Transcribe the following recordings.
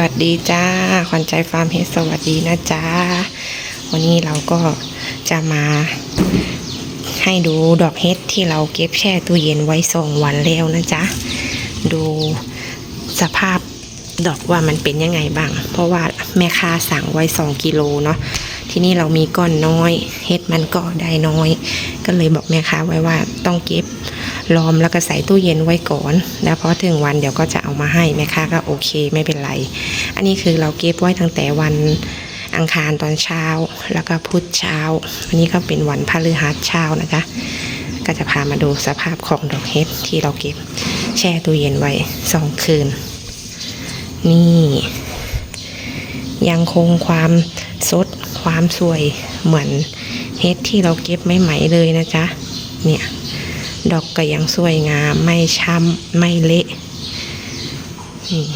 วัสดีจ้า ขวัญใจฟาร์มเฮดสวัสดีนะจ้า วันนี้เราก็จะมาให้ดูดอกเฮดที่เราเก็บแช่ตู้เย็นไว้สองวันแล้วนะจ๊ะ ดูสภาพดอกว่ามันเป็นยังไงบ้าง เพราะว่าแม่ค้าสั่งไว้สองกิโลเนาะ ที่นี่เรามีก้อนน้อย เฮดมันก็ได้น้อย ก็เลยบอกแม่ค้าไว้ว่าต้องเก็บ ล้อมแล้วก็ใส่ตู้เย็นไว้ก่อน แล้วพอถึงวันเดี๋ยวก็จะเอามาให้แม่ค้าก็โอเคไม่เป็นไร อันนี้คือเราเก็บไว้ตั้งแต่วันอังคารตอนเช้าแล้วก็พุธเช้า วันนี้ก็เป็นวันพฤหัสเช้านะคะก็จะพามาดูสภาพของดอกเห็ดที่เราเก็บแช่ตู้เย็นไว้สองคืน นี่ ยังคงความสดความสวยเหมือนเฮ็ดที่เราเก็บไม่ไหมๆเลยนะจ๊ะเนี่ย ดอกก็ยังสวยงาม ไม่ช้ำ ไม่เละนี่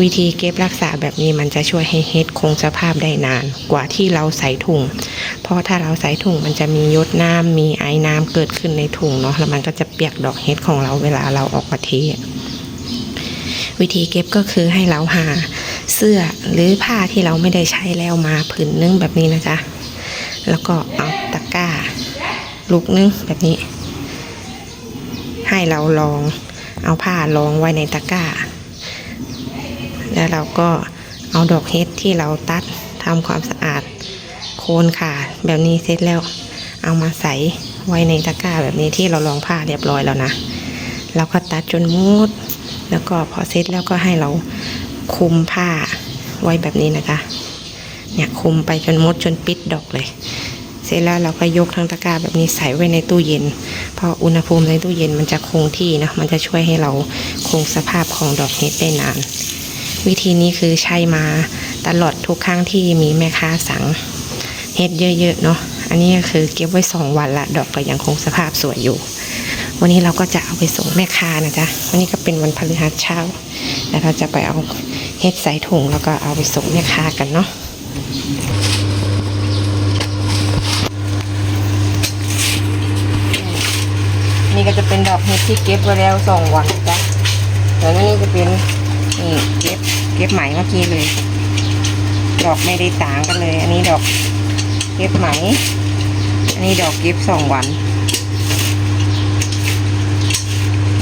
วิธีเก็บรักษาแบบนี้มันจะช่วยให้เฮ็ดคงสภาพได้นาน กว่าที่เราใส่ถุง เพราะถ้าเราใส่ถุงมันจะมียดน้ำมีไอ้น้ำเกิดขึ้นในถุงเนาะแล้วมันก็จะเปียกดอกเฮ็ดของเราเวลาเราออกมาเทวิธีเก็บก็คือให้เราหาเสื้อหรือผ้าที่เราไม่ได้ใช้แล้วมาผืนนึงแบบนี้นะจ๊ะ แล้วก็เอาตะกร้าลูกนึงแบบนี้ ให้เราลองเอาผ้ารองไว้ในตะกร้า แล้วเราก็เอาดอกเฮ็ดที่เราตัดทำความสะอาดโคนขาดแบบนี้เสร็จแล้วเอามาใส่ไว้ในตะกร้าแบบนี้ที่เราลองผ้าเรียบร้อยแล้วนะเราก็ตัดจนมุด แล้วก็พอเสร็จแล้วก็ให้เราคลุมผ้าไว้แบบนี้นะคะเนี่ยคลุมไปจนมดจนปิดดอกเลย เสร็จแล้วเราก็ยกทั้งตะกร้าแบบนี้ใส่ไว้ในตู้เย็น เพราะอุณหภูมิในตู้เย็นมันจะคงที่นะมันจะช่วยให้เราคงสภาพของดอกเห็ดได้นาน วิธีนี้คือใช้มาตลอดทุกครั้งที่มีแม่ค้าสั่งเห็ดเยอะๆเนาะอันนี้ก็คือเก็บไว้สองวันละ ดอกก็ยังคงสภาพสวยอยู่ วันนี้เราก็จะเอาไปส่งแม่ค้านะจ๊ะวันนี้ก็เป็นวันพฤหัสเช้าแล้วเราจะไปเอาเห็ดใส่ถุงแล้วก็เอาไปส่งแม่ค้ากันเนาะ นี่ก็จะเป็นดอกเห็ดที่เก็บไว้แล้วสองวันจ้ะแล้วนี่จะเป็นนี่เก็บเก็บไหมเมื่อกี้เลย ดอกไม่ได้ต่างกันเลย อันนี้ดอกเก็บไหม อันนี้ดอกเก็บสองวัน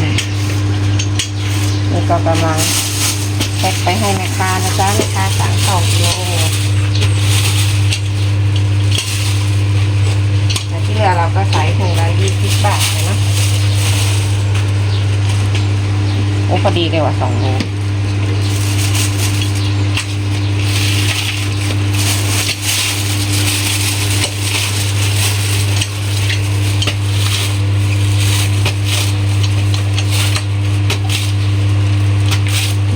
นี่นี่ก็กำลังแพ็คไปให้แม่ค้านะจ๊ะแม่ค้าสั่งสองกิโลแต่ที่เหลือเราก็ใส่ถุงละยี่สิบบาทเลยเนาะ โอ้ พอดีเลยว่ะสองโล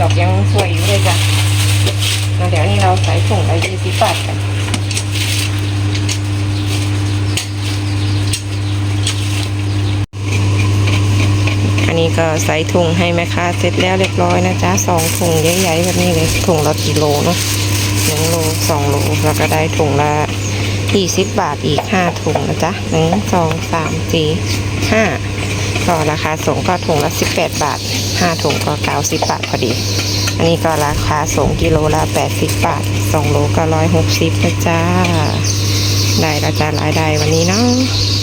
ดอกยังสวยอยู่เลยจ้ะแล้วเดี๋ยวนี้เราใส่ถุงละยี่สิบบาทกัน นี้ก็ใส่ถุงให้แม่ค้าเสร็จแล้วเรียบร้อยนะจ๊ะสองถุงใหญ่ๆแบบนี้เลยถุงละกิโลเนาะหนึ่งโลสองโลแล้วก็ได้ถุงละยี่สิบบาทอีกห้าถุงนะจ๊ะหนึ่งสองสามสี่ห้าก็ราคาส่งก็ถุงละสิบแปดบาทห้าถุงก็เก้าสิบบาทพอดี อันนี้ก็ราคาส่งกิโลละแปดสิบบาทสองโลก็ร้อยหกสิบนะจ๊ะได้ละจ้ะรายได้วันนี้เนาะ